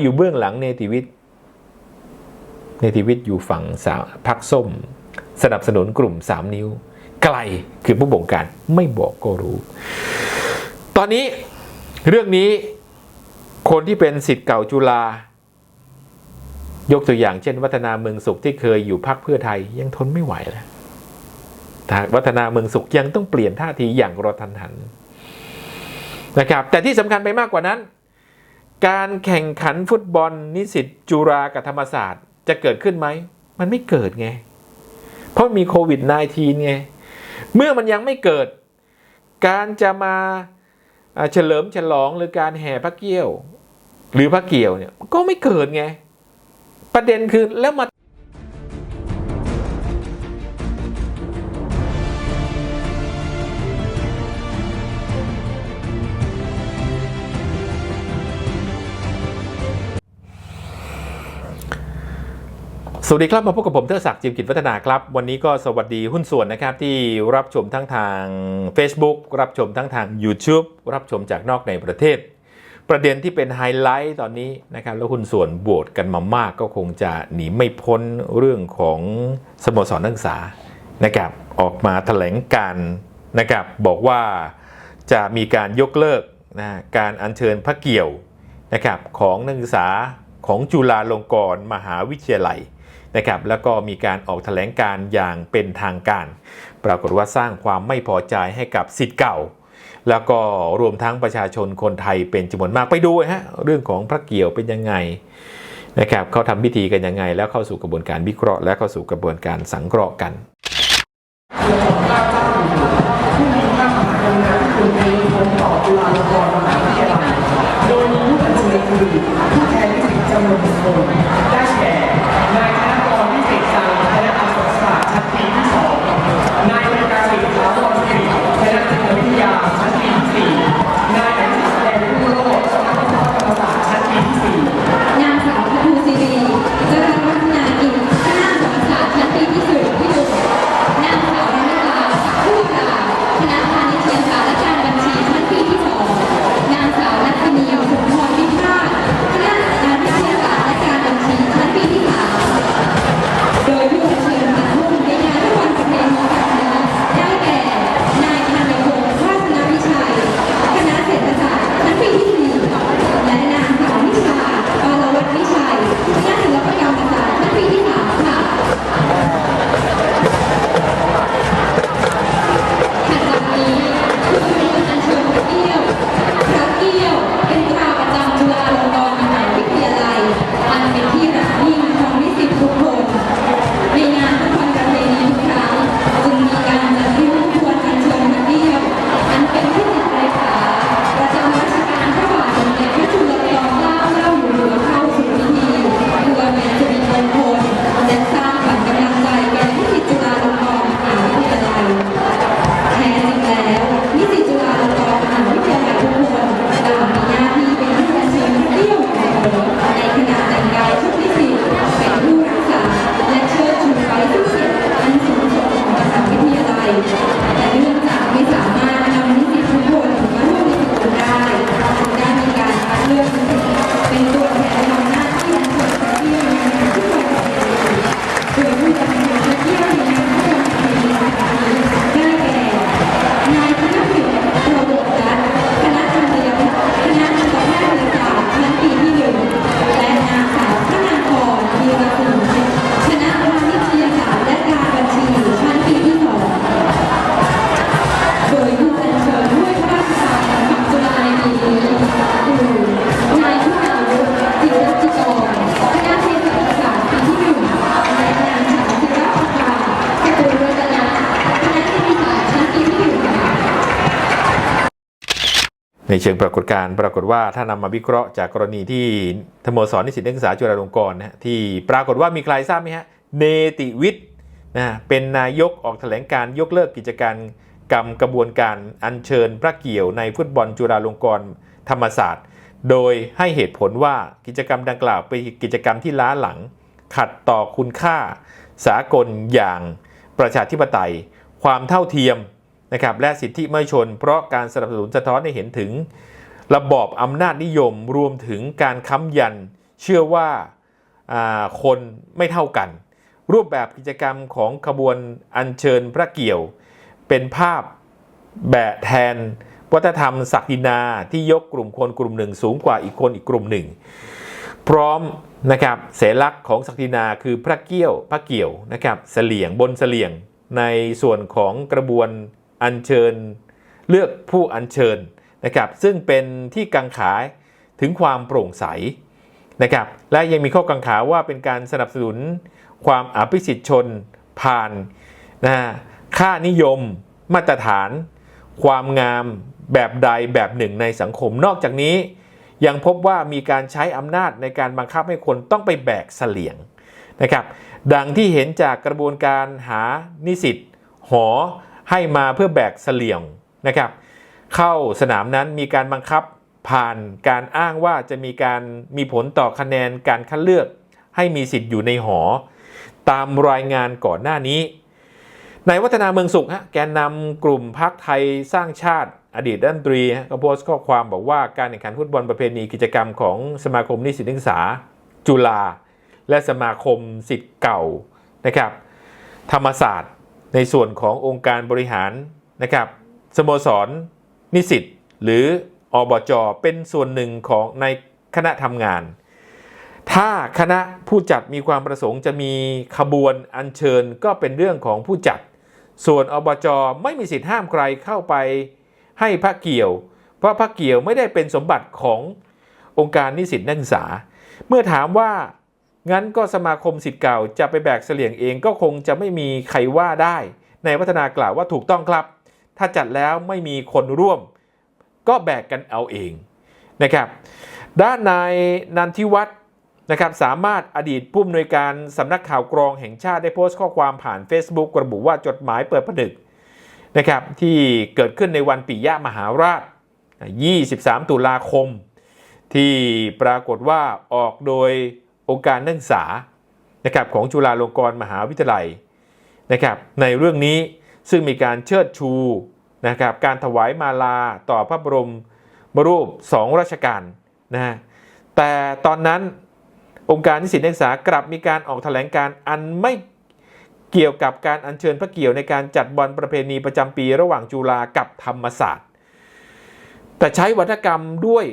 อยู่เบื้องหลังเนติวิทย์เนติวิทย์อยู่ฝั่งสาพักส้ม สนับสนุนกลุ่ม 3 นิ้ว ไกลคือผู้บงการไม่บอกก็รู้ ตอนนี้เรื่องนี้คนที่เป็นสิทธิ์เก่าจุฬายกตัวอย่างเช่น วัฒนาเมืองสุขที่เคยอยู่พักเพื่อไทยยังทนไม่ไหวแล้ววัฒนาเมืองสุขยังต้องเปลี่ยนท่าทีอย่างกระทันหันนะครับ แต่ที่สำคัญไปมากกว่านั้น การแข่งขันฟุตบอลนิสิตจุฬากับธรรมศาสตร์ จะเกิดขึ้นไหม มันไม่เกิดไง เพราะมีโควิด -19 ไง เมื่อมันยังไม่เกิด การจะมาอ่าเฉลิมฉลองหรือการแห่พระเกี้ยว หรือพระเกี่ยวเนี่ยก็ไม่เกิดไง ประเด็นคือแล้วมา สวัสดีครับมาพบกับผมเทอศักดิ์จิมกิจวัฒนาครับ วันนี้ก็สวัสดีหุ้นส่วนนะครับที่รับชมทั้งทาง Facebook รับชมทั้งทาง YouTube รับชมจากนอกในประเทศ ประเด็นที่เป็นไฮไลท์ตอนนี้นะครับแล้วหุ้นส่วนโบวตกันมามากก็คงจะหนีไม่พ้นเรื่องของสโมสรนักศึกษานะครับออกมาแถลงการนะครับบอกว่าจะมีการยกเลิกนะการอัญเชิญพระเกี่ยวนะครับของนักศึกษาของจุฬาลงกรณ์มหาวิทยาลัย นะครับแล้วก็มีการออกแถลงการอย่างเป็นทางการ ปรากฏว่าสร้างความไม่พอใจให้กับสิทธิ์เก่า แล้วก็รวมทั้งประชาชนคนไทยเป็นจำนวนมากไปดูฮะเรื่องของพระเกี่ยวเป็นยังไงนะครับเขาทำพิธีกันยังไง แล้วเข้าสู่กระบวนการวิเคราะห์ และเข้าสู่กระบวนการสังเคราะห์กัน เชิงปรากฏการณ์ปรากฏว่าถ้านำมาวิเคราะห์จากกรณีที่ธโมสรนิสิตนักศึกษาจุฬาลงกรณ์นะฮะที่ปรากฏว่ามีใครทราบไหมฮะเนติวิทย์นะเป็นนายกออกแถลงการยกเลิกกิจการกรรมกระบวนการอัญเชิญพระเกี่ยวในฟุตบอลจุฬาลงกรณ์ธรรมศาสตร์ โดยให้เหตุผลว่ากิจกรรมดังกล่าวเป็นกิจกรรมที่ล้าหลัง ขัดต่อคุณค่า สากลอย่างประชาธิปไตย ความเท่าเทียม นะครับและสิทธิมนุษยชน เพราะการสนับสนุนสะท้อนให้เห็นถึง ระบอบอำนาจนิยมรวมถึงการค้ำยัน เชื่อว่าาคนไม่เท่ากัน รูปแบบกิจกรรมของขบวนอัญเชิญพระเกี่ยว เป็นภาพแบะแทนวัฒนธรรมศักดินาที่ยกกลุ่มคนกลุ่มหนึ่ง สูงกว่าอีกคนอีกกลุ่มหนึ่ง พร้อมนะครับเสลักษณ์ของศักดินาคือพระเกี้ยวพระเกี่ยวนะครับเสลียงบนเสลียงในส่วนของกระบวน อัญเชิญ เลือกผู้อัญเชิญนะครับซึ่งเป็นที่กังขาถึงความโปร่งใสนะครับและยังมีข้อกังขาว่าเป็นการสนับสนุนความอภิสิทธิชนผ่านนะค่านิยม มาตรฐาน ความงามแบบใดแบบหนึ่งในสังคม นอกจากนี้ยังพบว่ามีการใช้อำนาจในการบังคับให้คนต้องไปแบกเสลียงนะครับดังที่เห็นจากกระบวนการหานิสิตหอ ให้มาเพื่อแบกเสลี่ยงนะครับ เข้าสนามนั้นมีการบังคับผ่านการอ้างว่าจะมีการมีผลต่อคะแนนการคัดเลือก ให้มีสิทธิ์อยู่ในหอ ตามรายงานก่อนหน้านี้ในวัฒนาเมืองสุขฮะแกนนำกลุ่มพักไทยสร้างชาติ อดีตด้านตรีฮะก็โพสต์ข้อความบอกว่าการแข่งขันฟุตบอลประเพณีกิจกรรมของสมาคมนิสิตนักศึกษา จุฬาและสมาคมสิทธิ์เก่านะครับ ธรรมศาสตร์ ในส่วนขององค์การบริหารนะครับสโมสร นิสิตหรืออบจเป็นส่วนหนึ่งของในคณะทำงาน ถ้าคณะผู้จัดมีความประสงค์จะมีขบวนอัญเชิญก็เป็นเรื่องของผู้จัด ส่วนอบจไม่มีสิทธิ์ห้ามใครเข้าไปให้พระเกี่ยว เพราะพระเกี่ยวไม่ได้เป็นสมบัติขององค์การนิสิตนักศึกษา เมื่อถามว่า งั้นก็สมาคมสิทธิ์เก่าจะไปแบกเสลี่ยงเองก็คงจะไม่มีใครว่าได้ ในวัฒนากล่าวว่าถูกต้องครับ ถ้าจัดแล้วไม่มีคนร่วม ก็แบกกันเอาเองนะครับด้านนายนันทิวัฒน์นะครับสามารถอดีตผู้อำนวยการสำนักข่าวกรองแห่งชาติได้โพสต์ข้อความผ่าน Facebook ระบุว่าจดหมายเปิดผนึกนะครับที่เกิดขึ้นในวันปิยะมหาราช 23 ตุลาคม ที่ปรากฏว่าออกโดย องค์การนักศึกษานะครับของจุฬาลงกรณ์มหาวิทยาลัยนะครับในเรื่องนี้ซึ่งมีการเชิดชูนะครับการถวายมาลาต่อพระบรมรูปสองราชการนะฮะแต่ตอนนั้นองค์การนิสิตนักศึกษากลับมีการออกแถลงการอันไม่เกี่ยวกับการอัญเชิญพระเกี่ยวในการจัดบอลประเพณีประจำปีระหว่างจุฬากับธรรมศาสตร์ แต่ใช้วัฒกรรมด้วย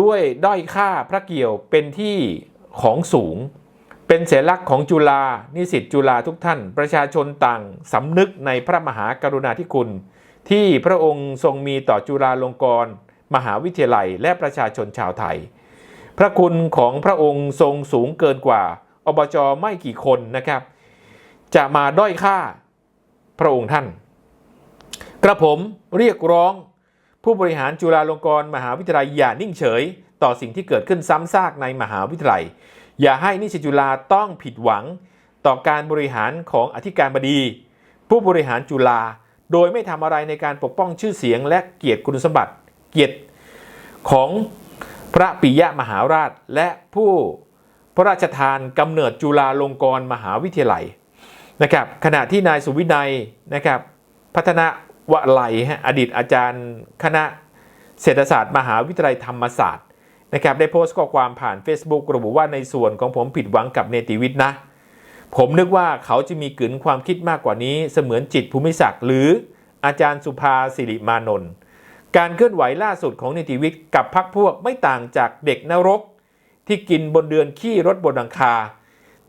ด้วยด้อยค่าพระเกี่ยวเป็นที่ของสูง เป็นเสลักษณ์ของจุฬานิสิตจุฬาทุกท่าน ประชาชนต่างสำนึกในพระมหากรุณาธิคุณ ที่พระองค์ทรงมีต่อจุฬาลงกรณ์มหาวิทยาลัยและประชาชนชาวไทย พระคุณของพระองค์ทรงสูงเกินกว่า อบจไม่กี่คนนะครับ จะมาด้อยค่าพระองค์ท่าน กระผมเรียกร้อง ผู้บริหารจุฬาลงกรณ์มหาวิทยาลัยอย่านิ่งเฉย ต่อสิ่งที่เกิดขึ้นซ้ำซากในมหาวิทยาลัย อย่าให้นิสิตจุฬาต้องผิดหวัง ต่อการบริหารของอธิการบดี ผู้บริหารจุฬาโดยไม่ทำอะไรในการปกป้องชื่อเสียง และเกียรติคุณสมบัติ เกียรติของพระปิยะมหาราช และผู้พระราชทานกำเนิดจุฬาลงกรณ์มหาวิทยาลัยนะครับขณะที่นายสุวินัยนะครับพัฒนา วลัยฮะอดีตอาจารย์คณะเศรษฐศาสตร์มหาวิทยาลัยธรรมศาสตร์นะครับได้โพสต์ข้อความผ่าน Facebook ระบุว่าในส่วนของผมผิดหวังกับเนติวิทย์นะ ผมนึกว่าเขาจะมีกลืนความคิดมากกว่านี้เสมือนจิตภูมิศักดิ์หรืออาจารย์สุภาสิริมานนท์การเคลื่อนไหวล่าสุดของเนติวิทย์กับพรรคพวกไม่ต่างจากเด็กนรก ที่กินบนเดือนขี้รถบนหลังคา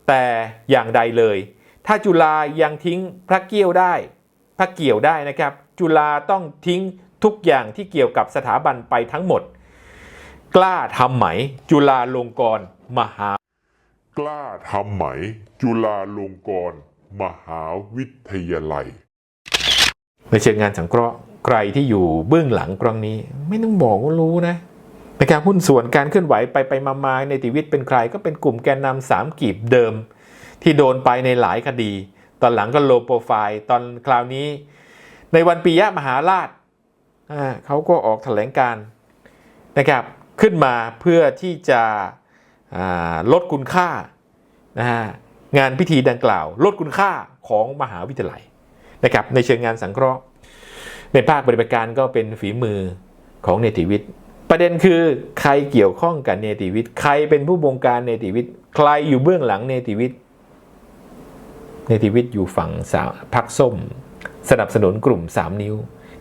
แต่อย่างใดเลย ถ้าจุฬายังทิ้งพระเกี้ยวได้ พระเกี่ยวได้นะครับ จุฬาต้องทิ้งทุกอย่างที่เกี่ยวกับสถาบันไปทั้งหมด กล้าทำไหม จุฬาลงกรณ์มหา กล้าทำไหม จุฬาลงกรณ์มหาวิทยาลัยในเชิงงานสังเคราะห์ใครที่อยู่เบื้องหลังครั้งนี้ ไม่ต้องบอกว่ารู้นะในการหุ้นส่วนการเคลื่อนไหวไปไปมามาในติวิทย์เป็นใครก็เป็นกลุ่มแกนนำสามกีบเดิม ที่โดนไปในหลายคดี ตอนหลังก็โลโปรไฟล์ตอนคราวนี้ ในวันปียะมหาราชเขาก็ออกแถลงการนะครับขึ้นมาเพื่อที่จะลดคุณค่านะฮะงานพิธีดังกล่าว ลดคุณค่าของมหาวิทยาลัยนะครับในเชิงงานสังเคราะห์ ในภาคปฏิบัติการก็เป็นฝีมือของเนติวิทย์ประเด็นคือใครเกี่ยวข้องกับเนติวิทย์ใครเป็นผู้บงการเนติวิทย์ใครอยู่เบื้องหลังเนติวิทย์ เนติวิทย์อยู่ฝั่งสามพักส้ม สนับสนุนกลุ่ม 3 นิ้ว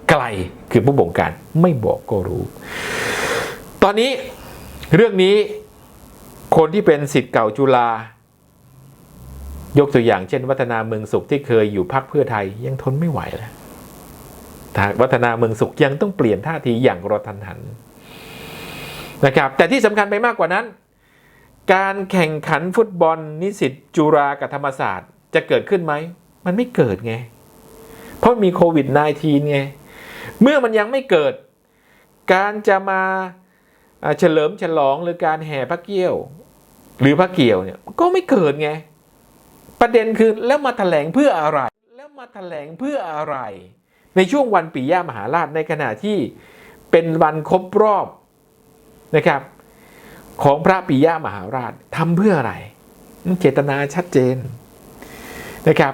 ไกลคือผู้บงการไม่บอกก็รู้ ตอนนี้เรื่องนี้คนที่เป็นสิทธิ์เก่าจุฬายกตัวอย่างเช่น วัฒนาเมืองสุขที่เคยอยู่พักเพื่อไทยยังทนไม่ไหวแล้ววัฒนาเมืองสุขยังต้องเปลี่ยนท่าทีอย่างกระทันหันนะครับแต่ที่สำคัญไปมากกว่านั้น การแข่งขันฟุตบอลนิสิตจุฬากับธรรมศาสตร์ จะเกิดขึ้นไหม มันไม่เกิดไง เพราะมีโควิด -19 ไง เมื่อมันยังไม่เกิด การจะมาเฉลิมฉลองหรือการแห่พระเกี้ยว หรือพระเกี่ยวเนี่ยก็ไม่เกิดไง ประเด็นคือแล้วมาแถลงเพื่ออะไร แล้วมาแถลงเพื่ออะไร ในช่วงวันปีย่ามหาราชในขณะที่เป็นวันครบรอบนะครับ ของพระปิยมหาราชทำเพื่ออะไร เจตนาชัดเจน นะครับ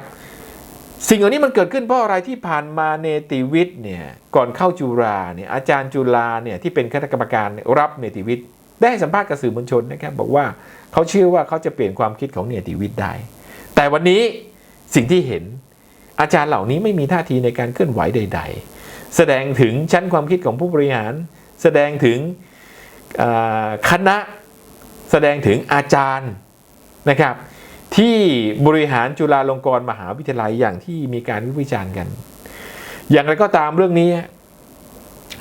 สิ่งเหล่านี้มันเกิดขึ้นเพราะอะไรที่ผ่านมาเนติวิทย์เนี่ยก่อนเข้าจุฬาเนี่ยอาจารย์จุฬาเนี่ยที่เป็นคณะกรรมการรับเนติวิทย์ได้ให้สัมภาษณ์กับสื่อมวลชนนะครับบอกว่าเขาเชื่อว่าเขาจะเปลี่ยนความคิดของเนติวิทย์ได้ แต่วันนี้สิ่งที่เห็นอาจารย์เหล่านี้ไม่มีท่าทีในการเคลื่อนไหวใด ๆ แสดงถึงชั้นความคิดของผู้บริหาร แสดงถึงคณะแสดงถึงอาจารย์นะครับ ที่บริหารจุฬาลงกรณ์มหาวิทยาลัยอย่างที่มีการวิพากษ์วิจารณ์กัน อย่างไรก็ตามเรื่องนี้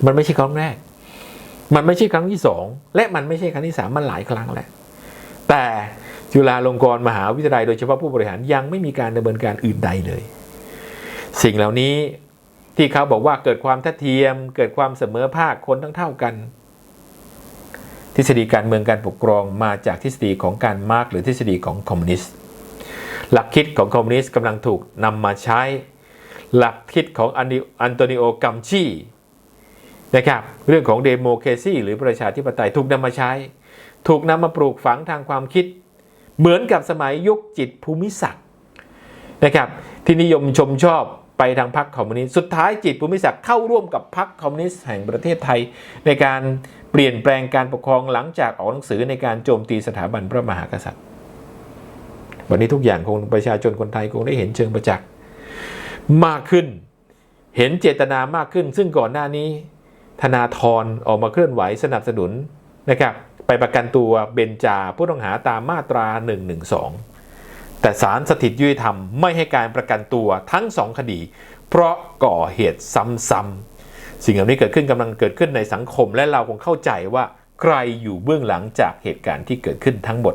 มันไม่ใช่ครั้งแรก มันไม่ใช่ครั้งที่สองและมันไม่ใช่ครั้งที่สามมันหลายครั้งแล้วแต่จุฬาลงกรณ์มหาวิทยาลัยโดยเฉพาะผู้บริหารยังไม่มีการดำเนินการอื่นใดเลย สิ่งเหล่านี้ที่เขาบอกว่าเกิดความทัดเทียม เกิดความเสมอภาคคนทั้งเท่ากัน ทฤษฎีการเมืองการปกครองมาจากทฤษฎีของการมาร์กหรือทฤษฎีของคอมมิวนิสต์ หลักคิดของคอมมิวนิสต์กำลังถูกนำมาใช้ หลักคิดของอันโตนิโอกัมชีนะครับเรื่องของเดโมเคซีหรือประชาธิปไตยถูกนำมาใช้ ถูกนำมาปลูกฝังทางความคิด เหมือนกับสมัยยุคจิตภูมิศักดิ์นะครับที่นิยมชมชอบไปทางพรรคคอมมิวนิสต์สุดท้ายจิตภูมิศักดิ์เข้าร่วมกับพรรคคอมมิวนิสต์แห่งประเทศไทย ในการเปลี่ยนแปลงการปกครองหลังจากออกหนังสือในการโจมตีสถาบันพระมหากษัตริย์ วันนี้ทุกอย่างคงประชาชนคนไทยคงได้เห็นเชิงประจักษ์มากขึ้น เห็นเจตนามากขึ้น ซึ่งก่อนหน้านี้ ธนาธรออกมาเคลื่อนไหวสนับสนุนนะครับไปประกันตัวเบนจาผู้ต้องหาตามมาตรา 112 แต่ศาลสถิตยุติธรรมไม่ให้การประกันตัวทั้งสองคดี เพราะก่อเหตุซ้ำๆสิ่งเหล่านี้เกิดขึ้นกำลังเกิดขึ้นในสังคมและเราคงเข้าใจว่าใครอยู่เบื้องหลังจากเหตุการณ์ที่เกิดขึ้นทั้งหมด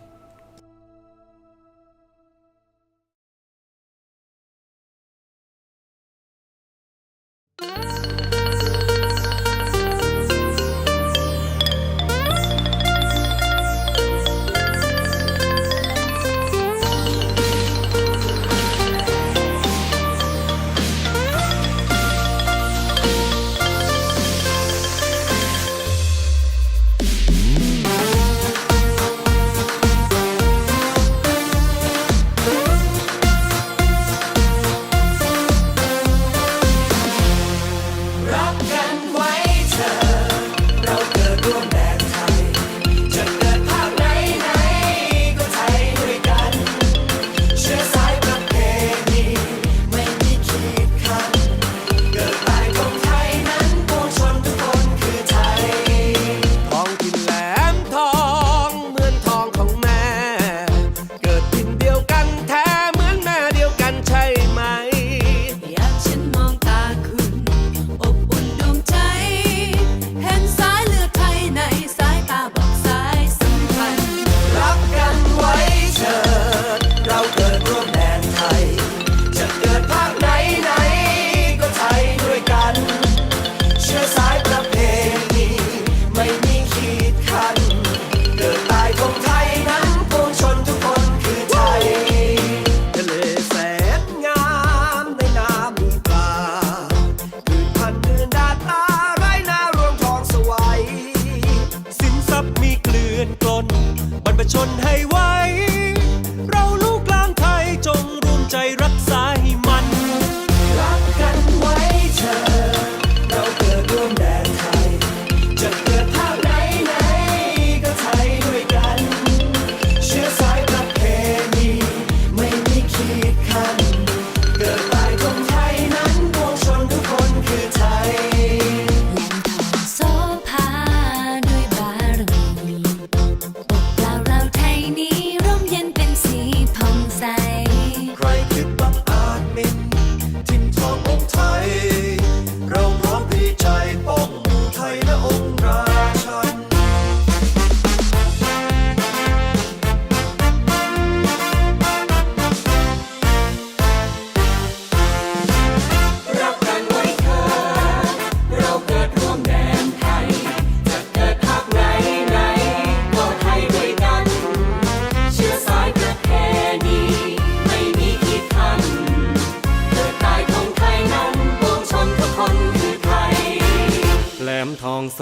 องโส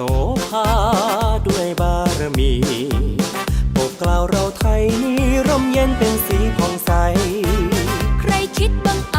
ภาด้วยบารมีปกกล่าวเราไทยนี้ร่มเย็นเป็นสีผ่องใส ใครคิดบังอาจ